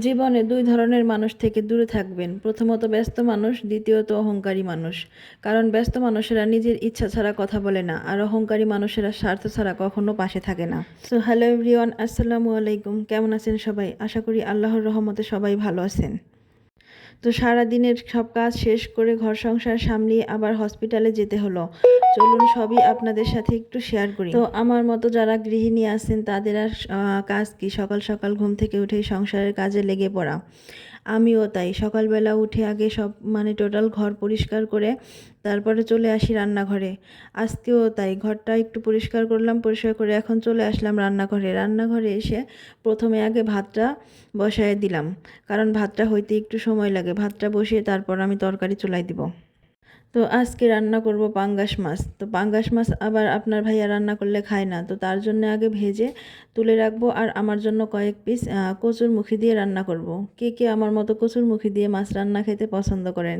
জীবনে দুই ধরনের মানুষ থেকে দূরে থাকবেন। প্রথমত ব্যস্ত মানুষ, দ্বিতীয়ত অহংকারী মানুষ। কারণ ব্যস্ত মানুষেরা নিজের ইচ্ছা ছাড়া কথা বলে না, আর অহংকারী মানুষেরা স্বার্থ ছাড়া কখনো পাশে থাকে না। সো হ্যালো এভরিওয়ান আসসালামু আলাইকুম। কেমন আছেন সবাই? আশা করি আল্লাহর রহমতে সবাই ভালো আছেন। তো সারা দিনের সব কাজ শেষ করে ঘর সংসার সামলিয়ে আবার হসপিটালে যেতে হলো। চলুন সবই আপনাদের সাথে একটু শেয়ার করি। তো আমার মতো যারা গৃহিণী আছেন, তাদের আর কাজ কি? সকাল সকাল ঘুম থেকে উঠেই সংসারের কাজে লেগে পড়া। আমিও তাই। সকালবেলা উঠে আগে সব মানে টোটাল ঘর পরিষ্কার করে তারপরে চলে আসি রান্নাঘরে। আজকেও তাই, ঘরটা একটু পরিষ্কার করলাম, পরিষ্কার করে এখন চলে আসলাম রান্নাঘরে। রান্নাঘরে এসে প্রথমে আগে ভাতটা বসায় দিলাম। কারণ ভাতটা হইতে একটু সময় লাগে। ভাতটা বসিয়ে তারপর আমি তরকারি চুলাই দিব। তো আজকে রান্না করব পাঙ্গাস মাছ। তো পাঙ্গাস মাছ আবার আপনার ভাইয়া রান্না করলে খায় না। তো তার জন্য আগে ভেজে তুলে রাখব আর আমার জন্য কয়েক পিস কচুর মুখি দিয়ে রান্না করব। কে কে আমার মতো কচুর মুখি দিয়ে মাছ রান্না খেতে পছন্দ করেন?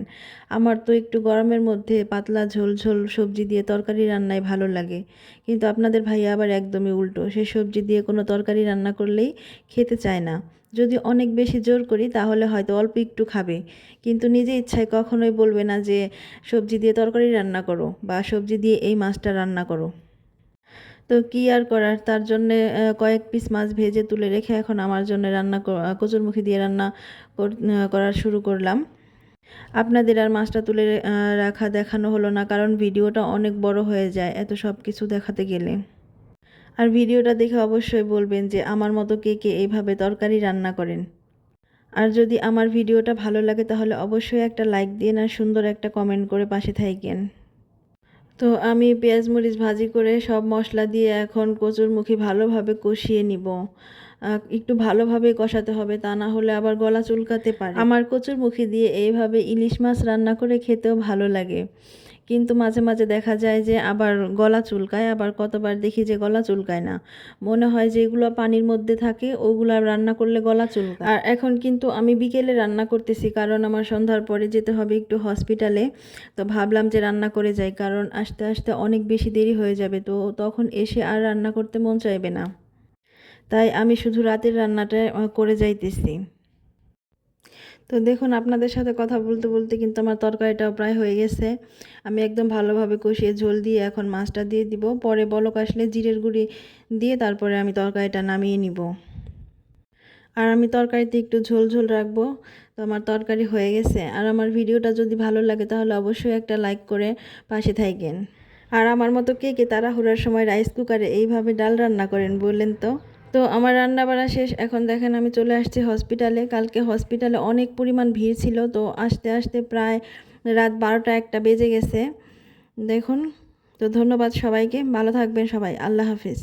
আমার তো একটু গরমের মধ্যে পাতলা ঝোল ঝোল সবজি দিয়ে তরকারি রান্নায় ভালো লাগে। কিন্তু আপনাদের ভাইয়া আবার একদমই উল্টো। সে সবজি দিয়ে কোনো তরকারি রান্না করলেই খেতে চায় না। যদি অনেক বেশি জোর করি, তাহলে হয়তো অল্প একটু খাবে। কিন্তু নিজে ইচ্ছায় কখনোই বলবে না যে, সবজি দিয়ে তরকারি রান্না করো বা সবজি দিয়ে এই মাছটা রান্না করো। তো কী আর করার? তার জন্যে কয়েক পিস মাছ ভেজে তুলে রেখে এখন আমার জন্য রান্না কচুরমুখী দিয়ে রান্না কর- করার শুরু করলাম। আপনাদের আর মাছটা তুলে রাখা দেখানো হলো না, কারণ ভিডিওটা অনেক বড় হয়ে যায় এত সব কিছু দেখাতে গেলে। আর ভিডিওটা দেখে অবশ্যই বলবেন যে আমার মতো কে কে এইভাবে তরকারি রান্না করেন। আর যদি আমার ভিডিওটা ভালো লাগে তাহলে অবশ্যই একটা লাইক দিন আর সুন্দর একটা কমেন্ট করে পাশে থাকেন তো আমি পেঁয়াজ মরিচ ভাজি করে সব মশলা দিয়ে এখন কচুর মুখি ভালোভাবে কষিয়ে নিব। একটু ভালোভাবে কষাতে হবে, তা না হলে আবার গলা চুলকাতে পারে। আমার কচুর মুখি দিয়ে এইভাবে ইলিশ মাছ রান্না করে খেতেও ভালো লাগে। কিন্তু মাঝে মাঝে দেখা যায় যে আবার গলা চুলকায়, আবার কতবার দেখি যে গলা চুলকায় না। মনে হয় যে এগুলো পানির মধ্যে থাকে, ওগুলো রান্না করলে গলা চুলকায়। আর এখন কিন্তু আমি বিকেলে রান্না করতেছি, কারণ আমার সন্ধ্যার পরে যেতে হবে একটু হসপিটালে তো ভাবলাম যে রান্না করে যাই, কারণ আস্তে আস্তে অনেক বেশি দেরি হয়ে যাবে, তো তখন এসে আর রান্না করতে মন চাইবে না। তাই আমি শুধু রাতের রান্নাটা করে যাইতেছি। তো দেখুন, আপনাদের সাথে কথা বলতে বলতে কিন্তু আমার তরকারিটাও প্রায় হয়ে গেছে। আমি একদম ভালোভাবে কষিয়ে ঝোল দিয়ে এখন মাছটা দিয়ে দিব। পরে বলক আসলে জিরের গুঁড়ি দিয়ে তারপরে আমি তরকারিটা নামিয়ে নিব। আর আমি তরকারিতে একটু ঝোল ঝোল রাখব। তো আমার তরকারি হয়ে গেছে। আর আমার ভিডিওটা যদি ভালো লাগে তাহলে অবশ্যই একটা লাইক করে পাশে থাকেন আর আমার মতো কে কে তাড়াহুড়ার সময় রাইস কুকারে এইভাবে ডাল রান্না করেন বললেন তো? তো আমার রান্না বাড়া শেষ। এখন দেখেন আমি চলে আসছি হসপিটালে কালকে হসপিটালে অনেক পরিমাণ ভিড় ছিল। তো আসতে আসতে প্রায় রাত বারোটা একটা বেজে গেছে। দেখুন। তো ধন্যবাদ সবাইকে। ভালো থাকবেন সবাই। আল্লাহ হাফিজ।